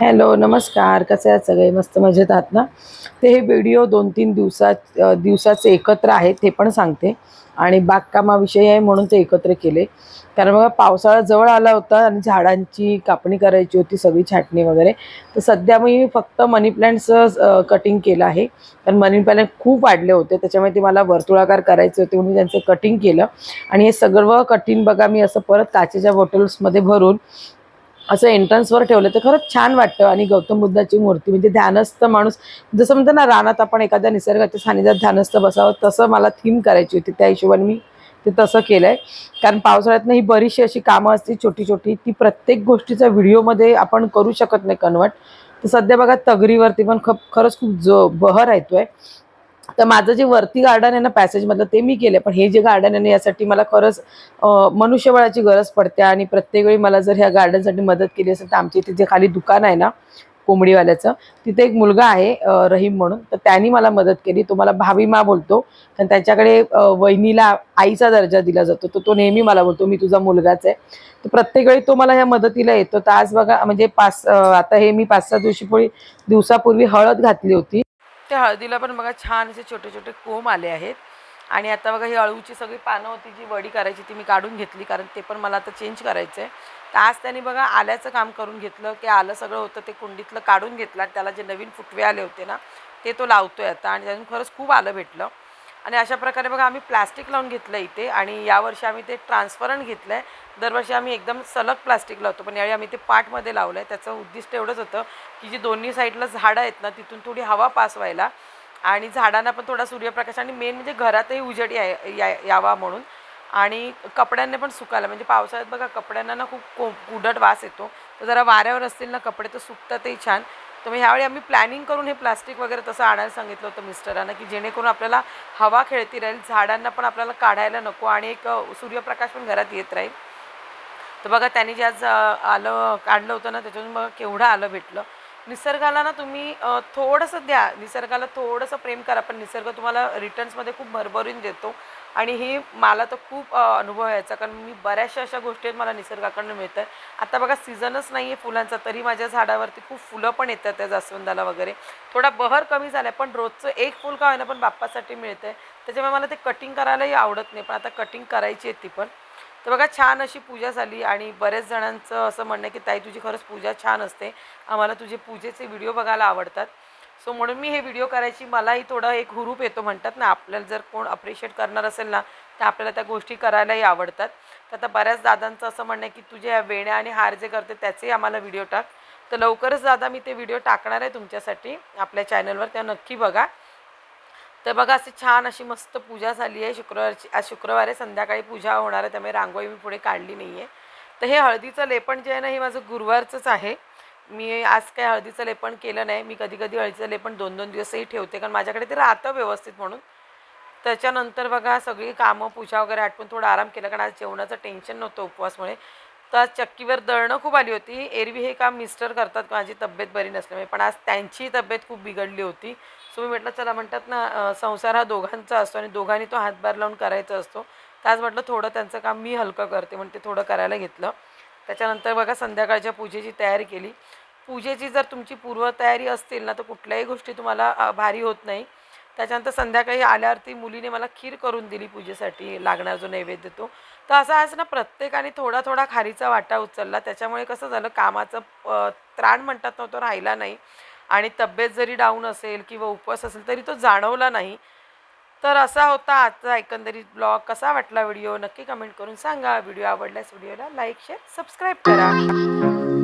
Hello नमस्कार. कसे आहात सगळे? मस्त मजेत आहात ना? ते हे व्हिडिओ दोन तीन दिवसात दिवसाचे एकत्र आहेत ते पण सांगते. आणि बागकामाविषयी आहे म्हणून ते एकत्र केले. कारण बघा पावसाळा जवळ आला होता आणि झाडांची कापणी करायची होती सगळी छाटणी वगैरे. तर सध्या मी फक्त मनी प्लॅन्टचं कटिंग केलं आहे. कारण मनी प्लॅन्ट खूप वाढले होते त्याच्यामुळे ते मला वर्तुळाकार करायचे होते म्हणून त्यांचं कटिंग केलं. आणि हे सगळं कटिंग बघा मी असं परत काचेच्या बॉटल्समध्ये भरून असं एंट्रन्सवर ठेवलं तर खरंच छान वाटतं. आणि गौतम बुद्धाची मूर्ती म्हणजे ध्यानस्थ माणूस जसं म्हणतं ना रानात आपण एखाद्या निसर्गाच्या सानिध्यात ध्यानस्थ बसावं तसं मला थीम करायची होती. त्या हिशोबाने मी ते तसं केलं आहे कारण पावसाळ्यातनं ही बरीचशी अशी कामं असतील छोटी छोटी ती प्रत्येक गोष्टीचा व्हिडिओमध्ये आपण करू शकत नाही कन्वर्ट तर सध्या बघा तगरीवरती पण खप खरंच खूप ज बहर येतो आहे तर माझं जे वरती गार्डन आहे ना पॅसेजमधलं ते मी केलं पण हे जे गार्डन आहे ना यासाठी मला खरंच मनुष्यबळाची गरज पडते आणि प्रत्येक वेळी मला जर ह्या गार्डनसाठी मदत केली असेल तर आमच्या इथे जे खाली दुकान आहे ना कोंबडीवाल्याचं तिथे एक मुलगा आहे रहीम म्हणून. तर त्यांनी मला मदत केली. तो मला भावी मा बोलतो. कारण त्याच्याकडे वहिनीला आईचा दर्जा दिला जातो. तर तो नेहमी मला बोलतो मी तुझा मुलगाच आहे. तर प्रत्येक वेळी तो मला ह्या मदतीला येतो. तर आज बघा म्हणजे पाच आता हे मी पाच सहा दिवशी दिवसापूर्वी हळद घातली होती. त्या हळदीला पण बघा छान असे छोटे छोटे कोंब आले आहेत. आणि आता बघा ही अळूची सगळी पानं होती जी वडी करायची ती मी काढून घेतली कारण ते पण मला आता चेंज करायचं आहे तर आज त्यांनी बघा आल्याचं काम करून घेतलं की आलं सगळं होतं ते कुंडीतलं काढून घेतलं आणि त्याला जे नवीन फुटवे आले होते ना ते तो लावतो आहे आता. आणि त्यातून खरंच खूप आलं भेटलं. आणि अशा प्रकारे बघा आम्ही प्लास्टिक लावून घेतलं इथे आणि यावर्षी आम्ही ते ट्रान्सपरंट घेतलं आहे दरवर्षी आम्ही एकदम सलग प्लास्टिक लावतो पण यावेळी आम्ही ते पाटमध्ये लावलं आहे त्याचं उद्दिष्ट एवढंच होतं की जी दोन्ही साईडला झाडं आहेत ना तिथून थोडी हवा पास व्हायला आणि झाडांना पण थोडा सूर्यप्रकाश आणि मेन म्हणजे घरातही उजेड या या- यावा म्हणून. आणि कपड्यांना पण सुकायला म्हणजे पावसाळ्यात बघा कपड्यांना ना खूप को कुडट वास येतो. तर जरा वाऱ्यावर असतील ना कपडे तर सुकतातही छान. तर मग ह्यावेळी आम्ही प्लॅनिंग करून हे प्लास्टिक वगैरे तसं आणायला सांगितलं होतं मिस्टरांना की जेणेकरून आपल्याला हवा खेळती राहील झाडांना पण आपल्याला काढायला नको आणि एक सूर्यप्रकाश पण घरात येत राहील. तर बघा त्यांनी जे आज आलं काढलं होतं ना त्याच्यातून बघा केवढं आलं भेटलं. निसर्गाला ना तुम्ही थोडंसं द्या. निसर्गाला थोडंसं प्रेम करा पण निसर्ग तुम्हाला रिटर्न्समध्ये खूप भरभरून देतो. आणि हे मला तर खूप अनुभव यायचा. कारण मी बऱ्याचशा अशा गोष्टी आहेत मला निसर्गाकडनं मिळतं आहे आता बघा सीझनच नाही आहे फुलांचा. तरी माझ्या झाडावरती खूप फुलं पण येतात त्या जास्वंदाला वगैरे. थोडा बहर कमी झाला आहे पण रोजचं एक फुल का होईना पण बाप्पासाठी मिळतं आहे त्याच्यामुळे मला ते कटिंग करायलाही आवडत नाही. पण आता कटिंग करायची आहे ती पण. तर बघा छान अशी पूजा झाली आणि बऱ्याच जणांचं असं म्हणणं आहे की ताई तुझी खरंच पूजा छान असते. आम्हाला तुझे पूजेचे व्हिडिओ बघायला आवडतात. सो म्हणून मी हे व्हिडिओ करायची मलाही थोडं एक हुरूप येतो म्हणतात ना आपल्याला जर कोण अप्रिशिएट करणार असेल ना तर आपल्याला त्या गोष्टी करायलाही आवडतात. तर आता बऱ्याच दादांचं असं म्हणणं आहे की तुझे या वेण्या आणि हार जे करते त्याचेही आम्हाला व्हिडिओ टाक. तर लवकरच दादा मी ते व्हिडिओ टाकणार आहे तुमच्यासाठी आपल्या चॅनलवर त्या नक्की बघा. तर बघा अशी छान अशी मस्त पूजा झाली आहे. शुक्रवारची आज शुक्रवारी संध्याकाळी पूजा होणार आहे. त्यामुळे रांगोळी मी पुढे काढली नाही आहे तर हे हळदीचं लेपण जे आहे ना हे माझं गुरुवारचंच आहे. मी आज काय हळदीचं लेपण केलं नाही. मी कधी कधी हळदीचं लेपण दोन दोन दिवसही ठेवते कारण माझ्याकडे ते राहतं व्यवस्थित म्हणून. त्याच्यानंतर बघा सगळी कामं पूजा वगैरे आटपून थोडा आराम केला कारण आज जेवणाचं टेन्शन नव्हतं उपवासमुळे. तर आज चक्कीवर दळणं खूप आली होती. एरवी हे काम मिस्टर करतात माझी तब्येत बरी नसल्यामुळे. पण आज त्यांची तब्येत खूप बिघडली होती. सो मी म्हटलं चला म्हणतात ना संसार हा दोघांचा असतो आणि दोघांनी तो हातभार लावून करायचा असतो. तर आज म्हटलं थोडं त्यांचं काम मी हलकं करते म्हणते थोडं करायला घेतलं. त्याच्यानंतर बघा संध्याकाळच्या पूजेची तयारी केली. पूजेची जर तुमची पूर्वतयारी असतील ना तर कुठल्याही गोष्टी तुम्हाला भारी होत नाही. त्याच्यानंतर संध्याकाळी आल्यावरती मुलीने मला खीर करून दिली पूजेसाठी लागणार जो नैवेद्य तो. तर असा आज ना प्रत्येकाने थोडा थोडा खारीचा वाटा उचलला. त्याच्यामुळे कसं झालं कामाचं त्राण म्हणतात नव्हतं राहिला नाही. आणि तब्येत जरी डाऊन असेल किंवा उपवास असेल तरी तो जाणवला नाही. तर असा होता आजचा एकंदरीत ब्लॉग कसा वाटला व्हिडिओ? नक्की कमेंट करून सांगा. व्हिडिओ आवडल्यास व्हिडिओला लाईक शेअर सबस्क्राईब करा.